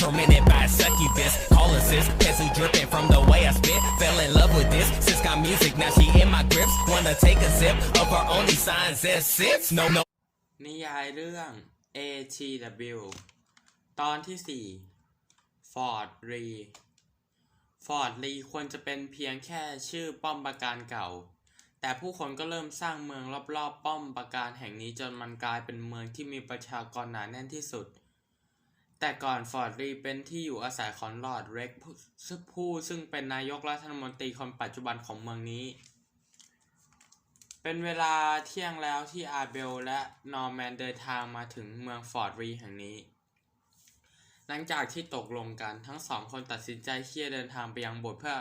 tormented by a succubus. Call assist, pencil dripping from the way I spit. Fell in love with this. Sis got music, now she in my grips. Wanna take a sip of her only signs and sips. No, no. นิยายเรื่อง ATW ตอนที่ 4 Fort Lee Fort Lee ควรจะเป็นเพียงแค่ชื่อป้อมปราการเก่า แต่ผู้คนก็เริ่มสร้างเมืองรอบๆ ป้อมปราการแห่งนี้จนมันกลายเป็นเมืองที่มีประชากรหนาแน่นที่สุด แต่ก่อนฟอร์ดรีเป็นที่อยู่อาศัยของลอร์ดเร็กผู้ผู้ซึ่งเป็นนายกรัฐมนตรีคนปัจจุบันของเมืองนี้ เป็นเวลาเที่ยงแล้วที่อาเบลและนอร์แมนเดินทางมาถึงเมืองฟอร์ดรีแห่งนี้ หลังจากที่ตกลงกันทั้งสองคนตัดสินใจที่จะเดินทางไปยังโบสถ์เพื่อ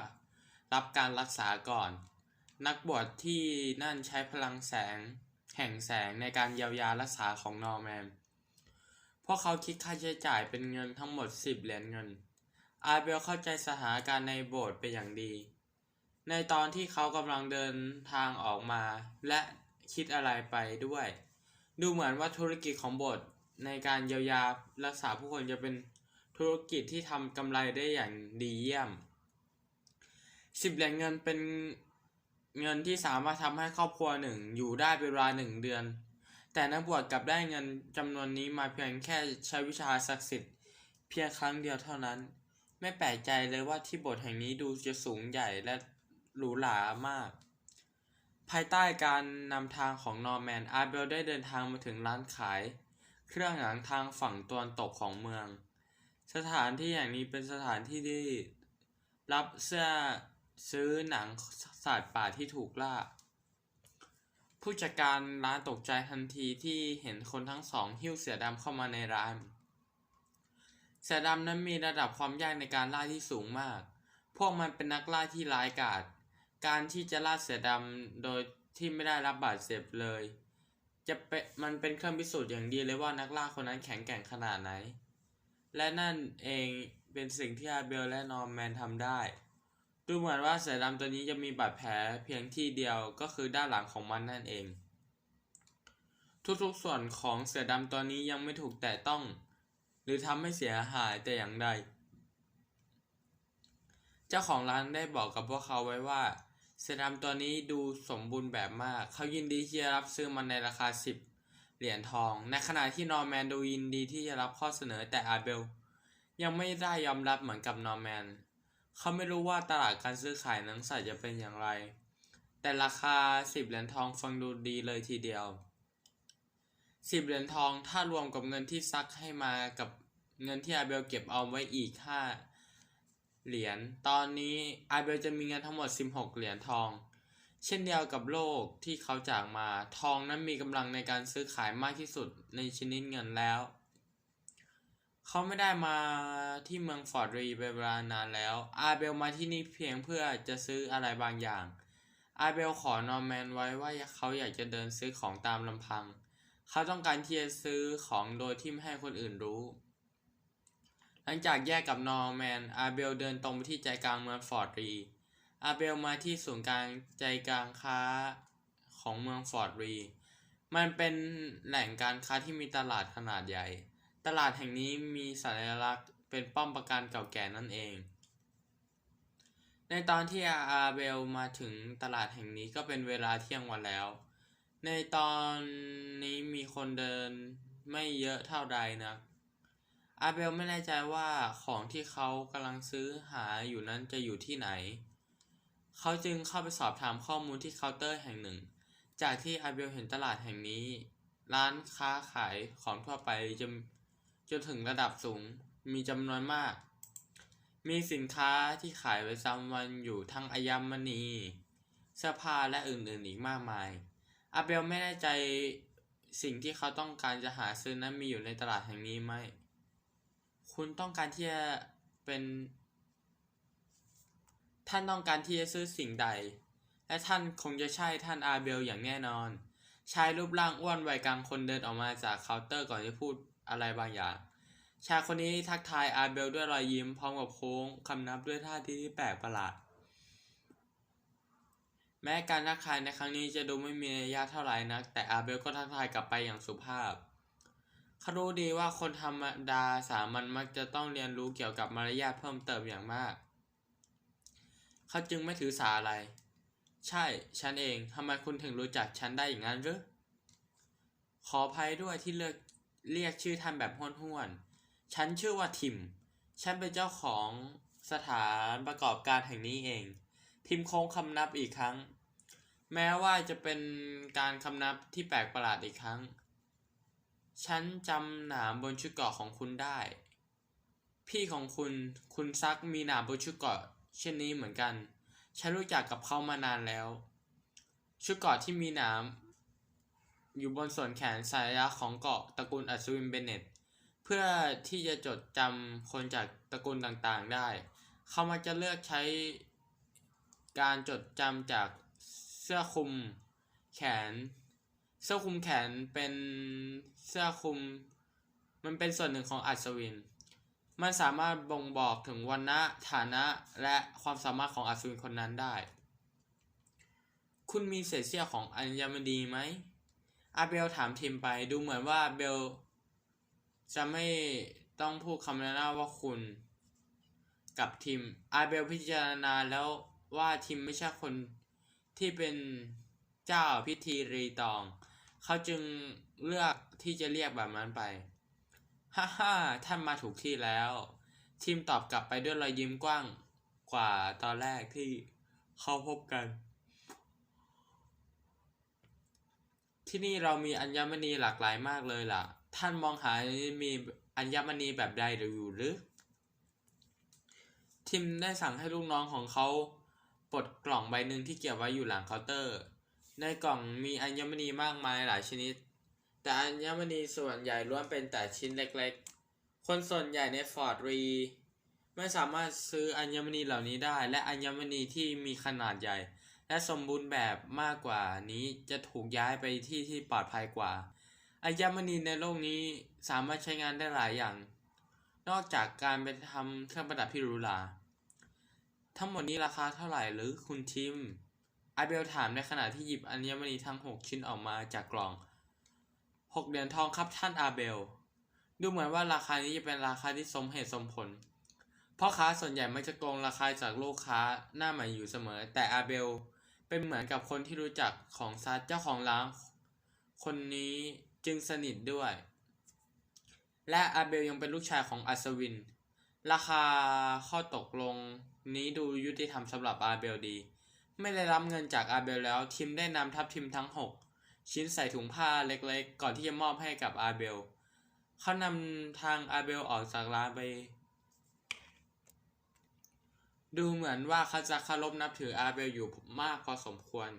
รับการรักษาก่อน นักบวชที่นั่นใช้พลังแสงแห่งแสงในการเยียวยารักษาของนอร์แมน พวกเขาคิดค่าใช้จ่ายเป็นเงินทั้งหมด 10 เหรียญเงิน อาเบลเข้าใจสถานการณ์ในโบสถ์เป็นอย่างดี ในตอนที่เขากำลังเดินทางออกมา และคิดอะไรไปด้วย ดูเหมือนว่าธุรกิจของโบสถ์ในการเยียวยารักษาผู้คนจะเป็นธุรกิจที่ทำกำไรได้อย่างดีเยี่ยมสิบเหรียญเงินเป็นเงินที่สามารถทำให้ครอบครัวหนึ่งอยู่ได้เป็นเวลาหนึ่งเดือน แต่นักบวชกลับได้เงินจำนวนนี้มาเพียงแค่ใช้วิชาศักดิ์สิทธิ์เพียงครั้งเดียวเท่านั้น ไม่แปลกใจเลยว่าที่โบสถ์แห่งนี้ดูจะสูงใหญ่และหรูหรามาก ภายใต้การนำทางของนอร์แมนอาเบลได้เดินทางมาถึงร้านขาย เครื่องหนังทางฝั่งตะวันตกของเมือง สถานที่อย่างนี้เป็นสถานที่ที่รับเสื้อซื้อหนังสัตว์ป่าที่ถูกล่า ผู้จัดการร้านตกใจทันทีที่เห็นคนทั้งสองหิ้วเสือดำเข้ามาในร้าน เสือดำนั้นมีระดับความยากในการล่าที่สูงมาก พวกมันเป็นนักล่าที่ร้ายกาจ การที่จะล่าเสือดำโดยที่ไม่ได้รับบาดเจ็บเลย จะเป็นมันเป็นเครื่องพิสูจน์อย่างดีเลยว่านักล่าคนนั้นแข็งแกร่งขนาดไหน และนั่นเองเป็นสิ่งที่อาเบลและนอร์แมนทำได้ ดูเหมือนว่าเสือดำตัวนี้จะมีบาดแผลเพียงที่เดียวก็คือด้านหลังของมันนั่นเอง ทุกๆส่วนของเสือดำตัวนี้ยังไม่ถูกแตะต้อง หรือทำให้เสียหายแต่อย่างใด เจ้าของร้านได้บอกกับพวกเขาไว้ว่า เสือดำตัวนี้ดูสมบูรณ์แบบมาก เขายินดีที่จะรับซื้อมันในราคา 10 เหรียญทอง ในขณะที่นอร์แมนดูยินดีที่จะรับข้อเสนอแต่อาเบล ยังไม่ได้ยอมรับเหมือนกับนอร์แมน เขาไม่รู้ว่าตลาดการซื้อขายหนังสัตว์จะเป็นอย่างไร แต่ราคา 10 เหรียญทองฟังดูดีเลยทีเดียว 10 เหรียญทองถ้ารวมกับเงินที่ซักให้มากับเงินที่อาเบลเก็บเอาไว้อีก 5 เหรียญ ตอนนี้อาเบลจะมีเงินทั้งหมด 16 เหรียญทอง เช่นเดียวกับโลกที่เขาจากมา ทองนั้นมีกำลังในการซื้อขายมากที่สุดในชนิดเงินแล้ว เขาไม่ได้มาที่เมืองฟอร์ดรีเป็นเวลานานแล้ว อาเบลมาที่นี่เพียงเพื่อจะซื้ออะไรบางอย่าง อาเบลขอนอร์แมนไว้ว่าเขาอยากจะเดินซื้อของตามลำพัง เขาต้องการที่จะซื้อของโดยที่ไม่ให้คนอื่นรู้ หลังจากแยกกับนอร์แมน อาเบลเดินตรงไปที่ใจกลางเมืองฟอร์ดรี อาเบลมาที่ศูนย์กลางใจกลางค้าของเมืองฟอร์ดรี มันเป็นแหล่งการค้าที่มีตลาดขนาดใหญ่ ตลาดแห่งนี้มีสัญลักษณ์เป็นป้อมปราการเก่าแก่นั่นเอง ในตอนที่อาเบลมาถึงตลาดแห่งนี้ก็เป็นเวลาเที่ยงวันแล้ว ในตอนนี้มีคนเดินไม่เยอะเท่าใดนะอาเบลไม่แน่ใจว่าของที่เขากำลังซื้อหาอยู่นั้นจะอยู่ที่ไหน เขาจึงเข้าไปสอบถามข้อมูลที่เคาน์เตอร์แห่งหนึ่ง จากที่อาเบลเห็นตลาดแห่งนี้ ร้านค้าขายของทั่วไปจน จนถึงระดับสูงมีจำนวนมาก มีสินค้าที่ขายประจำวันอยู่ทั้งอัญมณีเสื้อผ้าและอื่นๆอีกมากมาย อาเบลไม่แน่ใจสิ่งที่เขาต้องการจะหาซื้อนั้นมีอยู่ในตลาดแห่งนี้ไหม คุณต้องการที่จะเป็น ท่านต้องการที่จะซื้อสิ่งใด และท่านคงจะใช่ท่านอาเบลอย่างแน่นอน ชายรูปร่างอ้วนวัยกลางคนเดินออกมาจากเคาน์เตอร์ก่อนจะพูด อะไรบางอย่าง ชายคนนี้ทักทายอาเบลด้วยรอยยิ้มพร้อมกับโค้งคำนับด้วยท่าทีที่แปลกประหลาด แม้การทักทายในครั้งนี้จะดูไม่มีนัยยะเท่าไหร่นัก แต่อาเบลก็ทักทายกลับไปอย่างสุภาพเขารู้ดีว่าคนธรรมดาสามัญมักจะต้องเรียนรู้เกี่ยวกับมารยาทเพิ่มเติมอย่างมาก เขาจึงไม่ถือสาอะไร ใช่ ฉันเอง ทำไมคุณถึงรู้จักฉันได้อย่างนั้นหรือ ขออภัยด้วยที่เลือก เรียกชื่อท่านแบบห้วนๆ ฉันชื่อว่าทิม ฉันเป็นเจ้าของสถานประกอบการแห่งนี้เอง ทิมโค้งคำนับอีกครั้ง แม้ว่าจะเป็นการคำนับที่แปลกประหลาดอีกครั้ง ฉันจำหนามบนชุดเกาะของคุณได้ พี่ของคุณ คุณซักมีหนามบนชุดเกาะเช่นนี้เหมือนกัน ฉันรู้จักกับเขามานานแล้ว ชุดเกาะที่มีหนาม อยู่บนส่วนแขนสายลักษณ์ของเกาะตระกูลอัศวินเบเนตเพื่อที่จะจดจำคนจากตระกูลต่างๆได้ เขามักจะเลือกใช้การจดจำจากเสื้อคลุมแขน เสื้อคลุมแขนเป็นเสื้อคลุม มันเป็นส่วนหนึ่งของอัศวิน มันสามารถบ่งบอกถึงวันณะฐานะและความสามารถของอัศวินคนนั้นได้ คุณมีเศษเสี้ยวของอัญมณีไหม อาเบลถามทิมไปดูเหมือนว่าเบล จะไม่ต้องพูดคำแนะนว่าคุณ กับทิม อาเบลพิจารณาแล้วว่าทิมไม่ใช่คนที่เป็นเจ้าพิธีรีตอง เขาจึงเลือกที่จะเรียกแบบนั้นไป ฮ่าฮ่าท่านมาถูกที่แล้ว ทิมตอบกลับไปด้วยรอยยิ้มกว้างกว่าตอนแรกที่เขาพบกัน ที่นี่เรามีอัญมณีหลากหลายมากเลยล่ะ ท่านมองหามีอัญมณีแบบใดหรืออยู่หรือ ทิมได้สั่งให้ลูกน้องของเขาปลดกล่องใบหนึ่งที่เก็บไว้อยู่หลังเคาน์เตอร์ ในกล่องมีอัญมณีมากมายหลายชนิด แต่อัญมณีส่วนใหญ่ล้วนเป็นแต่ชิ้นเล็กๆ คนส่วนใหญ่ในฟอร์ดรีไม่สามารถซื้ออัญมณีเหล่านี้ได้ และอัญมณีที่มีขนาดใหญ่ และสมบูรณ์แบบมากกว่านี้จะถูกย้ายไปที่ที่ปลอดภัยกว่าอัญมณีในโลกนี้สามารถใช้งานได้หลายอย่าง นอกจากการไปทำเครื่องประดับที่หรูหราทั้งหมดนี้ราคาเท่าไหร่หรือคุณทิมอาเบลถามในขณะที่หยิบอัญมณีทั้ง 6 ชิ้นออกมาจากกล่อง 6 เหรียญทองครับท่านอาเบล ดูเหมือนว่าราคานี้จะเป็นราคาที่สมเหตุสมผลพ่อค้าส่วนใหญ่มักจะโกงราคาจากลูกค้าหน้าใหม่อยู่เสมอ แต่อาเบล เป็นเหมือนกับคนที่รู้จักของซัดเจ้าของร้านคนนี้จึงสนิทด้วย และอาเบลยังเป็นลูกชายของอัศวิน ราคาข้อตกลงนี้ดูยุติธรรมสำหรับอาเบลดี ไม่ได้รับเงินจากอาเบลแล้วทีมได้นำทัพทีมทั้ง 6 ชิ้นใส่ถุงผ้าเล็กๆ ก่อนที่จะมอบให้กับอาเบลเขานำทางอาเบลออกจากร้านไป ดูเหมือนว่าเขาจะเคารพนับถืออาเบลอยู่มากพอสมควร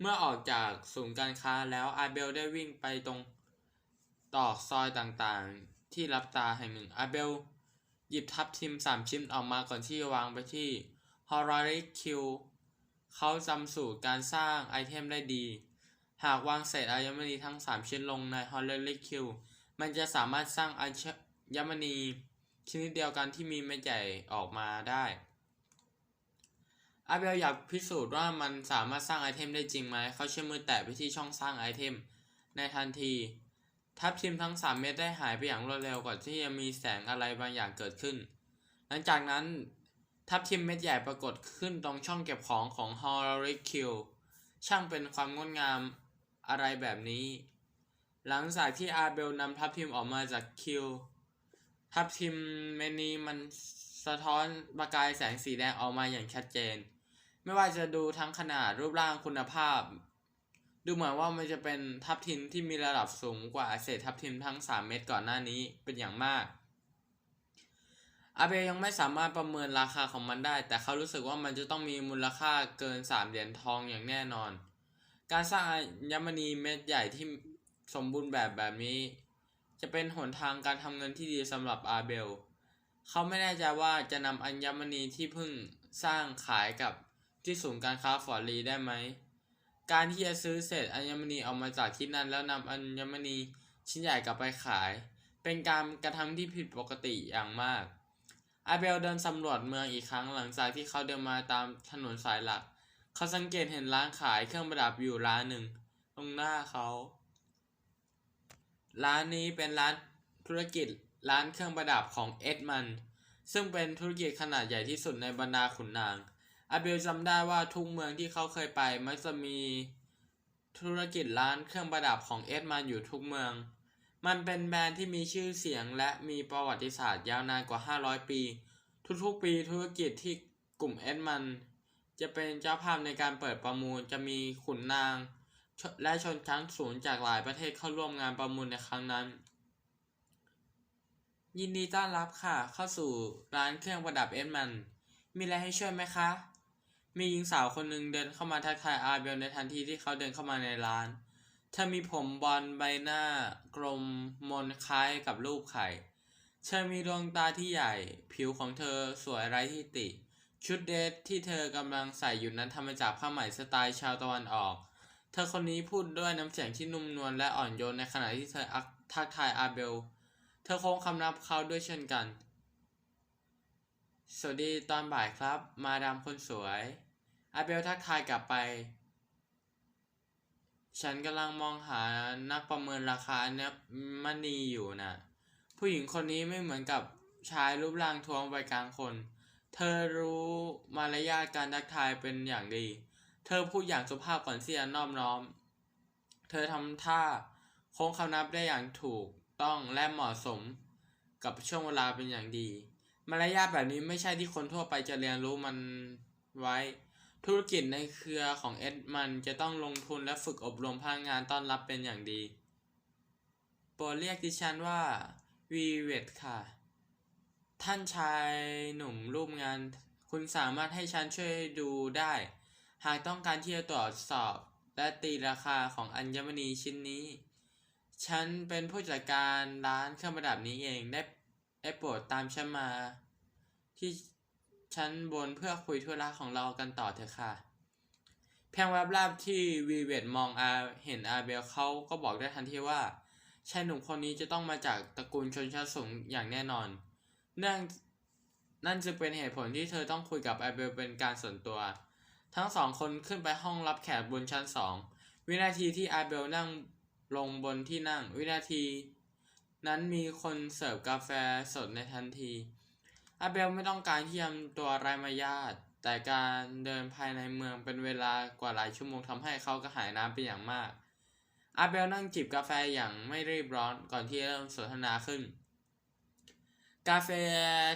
เมื่อออกจากศูนย์การค้าแล้วอาเบลได้วิ่งไปตรงตอกซอยต่างๆ ที่รับตาแห่งหนึ่งอาเบล หยิบทับทิมสามชิ้นออกมาก่อนที่จะวางไปที่ h o r a r i q เขาจำสูตรการสร้างไอเทมได้ดี หากวางเศษอัญมณีทั้ง 3 ชิ้นลงใน h o r a r i q มันจะสามารถสร้างอัญมณี ชนิดเดียวกันที่มีเม็ดใหญ่ออกมาได้อาเบลอยากพิสูจน์ว่ามันสามารถสร้างไอเทมได้จริงไหม เขาเชื่อมือแตะไปที่ช่องสร้างไอเทม ในทันที ทัพทีมทั้ง 3 เม็ดได้หายไปอย่างรวดเร็วก่อนที่จะมีแสงอะไรบางอย่างเกิดขึ้น หลังจากนั้นทัพทีมเม็ดใหญ่ปรากฏขึ้นตรงช่องเก็บของของ h o r a r i q ช่างเป็นความงดงามอะไรแบบนี้ หลังจากที่อาเบลนำทัพทีมออกมาจากคิว ทับทิมเมนีมันสะท้อนประกายแสงสีแดงออกมาอย่างชัดเจน ไม่ว่าจะดูทั้งขนาดรูปร่างคุณภาพ ดูเหมือนว่ามันจะเป็นทับทิมที่มีระดับสูงกว่าเศษทับทิมทั้ง 3 เม็ดก่อนหน้านี้เป็นอย่างมากอาเบยังไม่สามารถประเมินราคาของมันได้ แต่เขารู้สึกว่ามันจะต้องมีมูลค่าเกิน 3 เหรียญทองอย่างแน่นอน การสร้างอัญมณีเม็ดใหญ่ที่สมบูรณ์แบบแบบนี้ จะเป็นหนทางการทำเงินที่ดีสำหรับอาเบล เขาไม่แน่ใจว่าจะนำอัญมณีที่เพิ่งสร้างขายกับที่ศูนย์การค้าฟอร์ลีได้ไหม การที่จะซื้อเศษอัญมณีออกมาจากที่นั่น แล้วนำอัญมณีชิ้นใหญ่กลับไปขาย เป็นการกระทำที่ผิดปกติอย่างมาก อาเบลเดินสำรวจเมืองอีกครั้งหลังจากที่เขาเดินมาตามถนนสายหลัก เขาสังเกตเห็นร้านขายเครื่องประดับอยู่ร้านหนึ่ง ตรงหน้าเขา ร้านนี้เป็นร้านธุรกิจร้านเครื่องประดับของเอ็ดมัน ซึ่งเป็นธุรกิจขนาดใหญ่ที่สุดในบรรดาขุนนาง อาเบลจำได้ว่าทุกเมืองที่เขาเคยไปมักจะมีธุรกิจร้านเครื่องประดับของเอ็ดมันอยู่ทุกเมือง มันเป็นแบรนด์ที่มีชื่อเสียงและมีประวัติศาสตร์ยาวนานกว่า 500 ปี ทุกๆ ปีธุรกิจที่กลุ่มเอ็ดมัน จะเป็นเจ้าภาพในการเปิดประมูลจะมีขุนนาง และชนชั้นสูงจากหลายประเทศเข้าร่วมงานประมูลในครั้งนั้น ยินดีต้อนรับค่ะ เข้าสู่ร้านเครื่องประดับเอ็ดมัน มีอะไรให้ช่วยไหมคะ มีหญิงสาวคนหนึ่งเดินเข้ามาทักทายอาเบลในทันทีที่เขาเดินเข้ามาในร้านเธอมีผมบอลใบหน้ากลมมนคล้ายกับรูปไข่ เธอมีดวงตาที่ใหญ่ ผิวของเธอสวยไร้ที่ติ ชุดเดทที่เธอกำลังใส่อยู่นั้นทำมาจากผ้าไหมสไตล์ชาวตะวันออก เธอคนนี้พูดด้วยน้ำเสียงที่นุ่มนวลและอ่อนโยนในขณะที่เธออักทักทายอาเบล เธอโค้งคำนับเขาด้วยเช่นกัน สวัสดีตอนบ่ายครับ มาดามคนสวย อาเบลทักทายกลับไป ฉันกำลังมองหานักประเมินราคาอัญมณีอยู่นะผู้หญิงคนนี้ไม่เหมือนกับชายรูปร่างท้วมวัยกลางคน เธอรู้มารยาทการทักทายเป็นอย่างดี เธอพูดอย่างสุภาพก่อนที่จะนอบน้อม เธอทำท่าโค้งคำนับได้อย่างถูกต้องและเหมาะสมกับช่วงเวลาเป็นอย่างดี มารยาทแบบนี้ไม่ใช่ที่คนทั่วไปจะเรียนรู้มันไว้ ธุรกิจในเครือของเอ็ดมันจะต้องลงทุนและฝึกอบรมพนักงานต้อนรับเป็นอย่างดี โปรดเรียกดิฉันว่าวีเวตค่ะ ท่านชายหนุ่มรูปงาน คุณสามารถให้ฉันช่วยดูได้ หากต้องการที่จะตรวจสอบและตีราคาของอัญมณีชิ้นนี้ ฉันเป็นผู้จัดการร้านเครื่องประดับนี้เองได้ได้โปรดตามฉันมา ที่ชั้นบนเพื่อคุยธุระของเรากันต่อเถอะค่ะ เพียงแวบแรกที่วีเวตมองอาเห็นอาเบลเขาก็บอกได้ทันทีว่าชายหนุ่มคนนี้จะต้องมาจากตระกูลชนชั้นสูงอย่างแน่นอน เนื่องนั่นจึงเป็นเหตุผลที่เธอต้องคุยกับอาเบลเป็นการส่วนตัว ทั้งสองคนขึ้นไปห้องรับแขกบนชั้นสอง วินาทีที่อาเบลนั่งลงบนที่นั่ง วินาที นั้นมีคนเสิร์ฟกาแฟสดในทันที อาเบลไม่ต้องการที่จะทำตัวไร้มายาทแต่การเดินภายในเมืองเป็นเวลากว่าหลายชั่วโมงทำให้เขากระหายน้ำเป็นอย่างมาก อาเบลนั่งจิบกาแฟอย่างไม่รีบร้อนก่อนที่จะเริ่มสนทนาขึ้น กาแฟ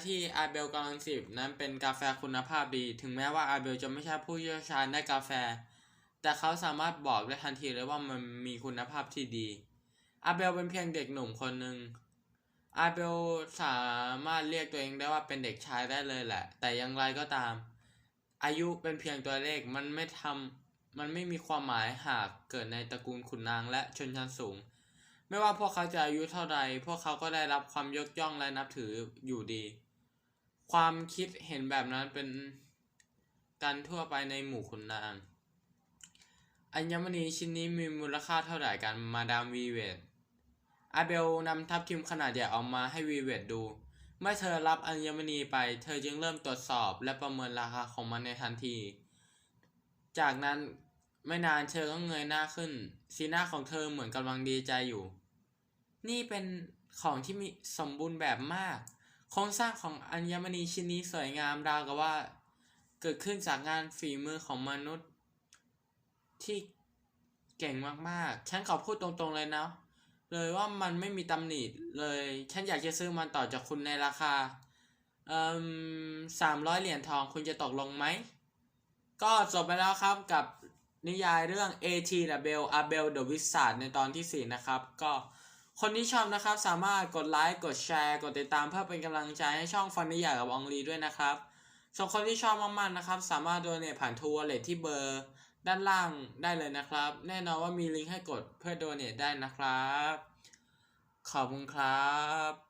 ที่อาเบลกำลังจิบนั้นเป็นกาแฟคุณภาพดี ถึงแม้ว่าอาเบลจะไม่ใช่ผู้เชี่ยวชาญด้านกาแฟ แต่เขาสามารถบอกได้ทันทีเลยว่ามันมีคุณภาพที่ดีอาเบลเป็นเพียงเด็กหนุ่มคนหนึ่งอาเบลสามารถเรียกตัวเองได้ว่าเป็นเด็กชายได้เลยแหละ แต่อย่างไรก็ตาม อายุเป็นเพียงตัวเลขมันไม่ทำมันไม่มีความหมายหากเกิดในตระกูลขุนนางและชนชั้นสูง ไม่ว่าพวกเขาจะอายุเท่าใด พวกเขาก็ได้รับความยกย่องและนับถืออยู่ดี ความคิดเห็นแบบนั้นเป็นการทั่วไปในหมู่ขุนนาง อัญมณีชิ้นนี้มีมูลค่าเท่าไหร่กันมาดามวีเวตอาเบลนำทับทิมขนาดใหญ่ออกมาให้วีเวตดู เมื่อเธอรับอัญมณีไป เธอจึงเริ่มตรวจสอบและประเมินราคาของมันในทันที จากนั้น ไม่นานเธอก็เงยหน้าขึ้น สีหน้าของเธอเหมือนกำลังดีใจอยู่ นี่เป็นของที่มีสมบูรณ์แบบมาก โครงสร้างของอัญมณีชิ้นนี้สวยงามราวกับว่า เกิดขึ้นจากงานฝีมือของมนุษย์ ที่เก่งมากๆ ฉันขอพูดตรงๆเลยนะ เลยว่ามันไม่มีตำหนิเลย ฉันอยากจะซื้อมันต่อจากคุณในราคาเอ่อสามร้อยเหรียญทองคุณจะตกลงไหม ก็จบไปแล้วครับกับ นิยายเรื่อง AT w Abel the Wizard ในตอนที่ 4 นะครับ ก็คนที่ชอบนะครับสามารถกดไลค์กดแชร์ กดติดตามเพื่อเป็นกำลังใจให้ช่องฟันนิยายกับอองลีด้วยนะครับส่วนคนที่ชอบมากๆนะครับ สามารถโดเนทผ่านทัวร์เลทที่เบอร์ด้านล่างได้เลยนะครับ แน่นอนว่ามีลิงก์ให้กดเพื่อโดเนทได้นะครับ ขอบคุณครับ